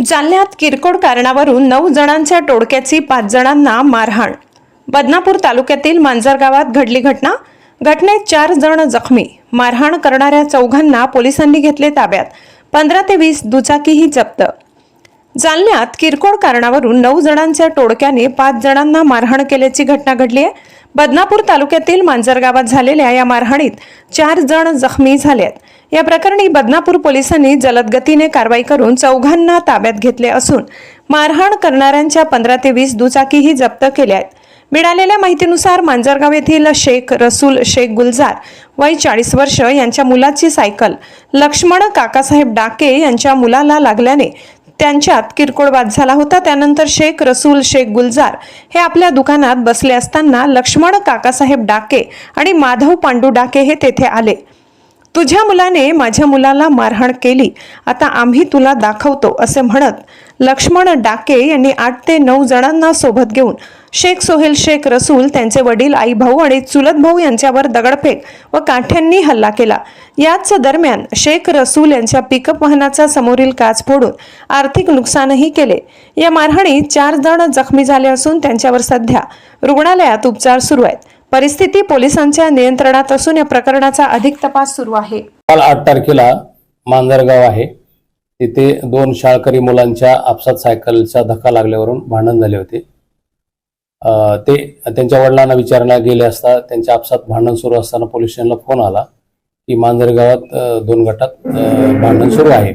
जालन्यात किरकोळ कारणावरून नऊ जणांच्या टोळक्याची पाच जणांना मारहाण. बदनापूर तालुक्यातील मांजर गावात घडली घटना. घटनेत चार जण जखमी. मारहाण करणाऱ्या चौघांना पोलिसांनी घेतले ताब्यात. पंधरा ते वीस दुचाकीही जप्त. जालन्यात किरकोळ कारणावरून नऊ जणांच्या टोळक्याने पाच जणांना मारहाण केल्याची घटना घडली आहे बदनापूर तालुक्यातील मांजर गावात झालेल्या या मारहाणीत चार जण जखमी झाले आहेत या प्रकरणी बदनापूर पोलिसांनी जलद गतीने कारवाई करून चौघांना ताब्यात घेतले असून मारहाण करणाऱ्यांच्या पंधरा ते वीस दुचाकीही जप्त केल्या आहेत मिळालेल्या माहितीनुसार मांजरगाव येथील शेख रसूल शेख गुलजार वय चाळीस वर्ष यांच्या मुलाची सायकल लक्ष्मण काकासाहेब डाके यांच्या मुलाला लागल्याने त्यांच्यात किरकोळ वाद झाला होता. त्यानंतर शेख रसूल शेख गुलजार हे आपल्या दुकानात बसले असताना लक्ष्मण काकासाहेब डाके आणि माधव पांडू डाके हे तेथे आले. तुझ्या मुलाने माझ्या मुलाला मारहाण केली. आता आम्ही तुला दाखवतो असे म्हणत लक्ष्मण डाके यांनी आठ ते नऊ जणांना सोबत घेऊन शेख सोहेल शेख रसूल त्यांचे वडील आई भाऊ आणि चुलत भाऊ यांच्यावर दगडफेक व काठ्यांनी हल्ला केला. याच दरम्यान शेख रसूल यांच्या पिकअप वाहनाचा समोरील काच फोडून आर्थिक नुकसानही केले. या मारहाणीत चार जण जखमी झाले असून त्यांच्यावर सध्या रुग्णालयात उपचार सुरू आहेत. परिस्थिती पोलिसांच्या नियंत्रणात असून या प्रकरणाचा अधिक तपास सुरू आहे. काल आठ तारखेला मांजरगाव आहे. तिथे दोन शाळकरी मुलांच्या आपसात सायकलचा धक्का लागल्यावरून भांडण झाले होते. ते त्यांच्या वडिलांना विचारण्याला गेले असता त्यांच्या आपसात भांडण सुरू असताना पोलीस स्टेशनला फोन आला की मांजरगावात दोन गटात भांडण सुरू आहे.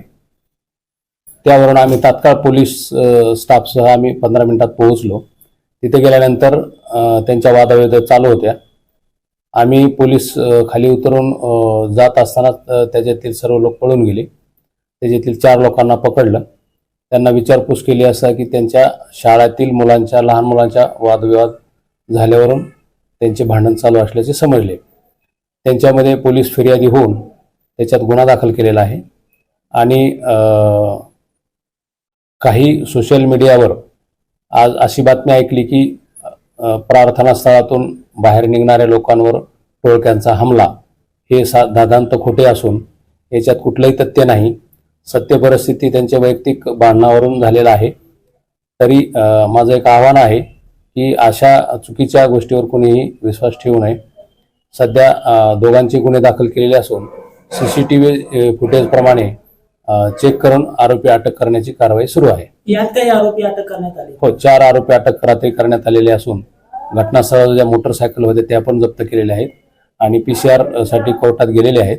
त्यावरून आम्ही तात्काळ पोलीस स्टाफसह आम्ही पंधरा मिनिटात पोहोचलो. तिथे गेल्यानंतर त्यांच्या वादाविवाद चालू होत्या. आम्ही पोलीस खाली उतरून जात असताना त्याच्यातील सर्व लोक पळून गेले. त्याच्यातील चार लोकांना पकडलं. त्यांना विचारपूस केली असता की त्यांच्या शाळेतील मुलांच्या लहान मुलांच्या वादविवाद झाल्यावरून त्यांचे भांडण चालू असल्याचे समजले. त्यांच्यामध्ये पोलीस फिर्यादी होऊन त्याच्यात गुन्हा दाखल केलेला आहे. आणि काही सोशल मीडियावर आज अशी बातमी ऐकली की प्रार्थनास्थळातून बाहेर निघणाऱ्या लोकांवर टोळक्यांचा हमला हे सा दादांत खोटे असून याच्यात कुठलंही तथ्य नाही. सत्य परिस्थिती त्यांच्या वैयक्तिक भांडणावरून झालेला आहे. तरी माझं एक आव्हान आहे की अशा चुकीच्या गोष्टीवर कोणीही विश्वास ठेवू नये. सध्या दोघांचे गुन्हे दाखल केलेले असून सी सी टी व्ही फुटेजप्रमाणे चेक करून आरोपी अटक करण्याची कारवाई सुरू आहे. यात काही आरोपी अटक करण्यात आले? हो चार आरोपी अटक रात्री करण्यात आलेले असून घटनास्थळावर ज्या मोटरसायकल होत्या त्या पण जप्त केलेल्या आहेत आणि पी सी आरसाठी कोर्टात गेलेले आहेत.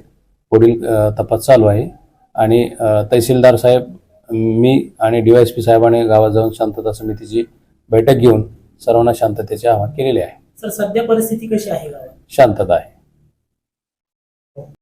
पुढील तपास चालू आहे. आणि तहसीलदार साहेब मी आणि डीवायएसपी साहेबांनी गावात जाऊन शांतता समितीची बैठक घेऊन सर्वांना शांततेचे आवाहन केलेले आहे. सर सध्या परिस्थिती कशी आहे शांतता आहे.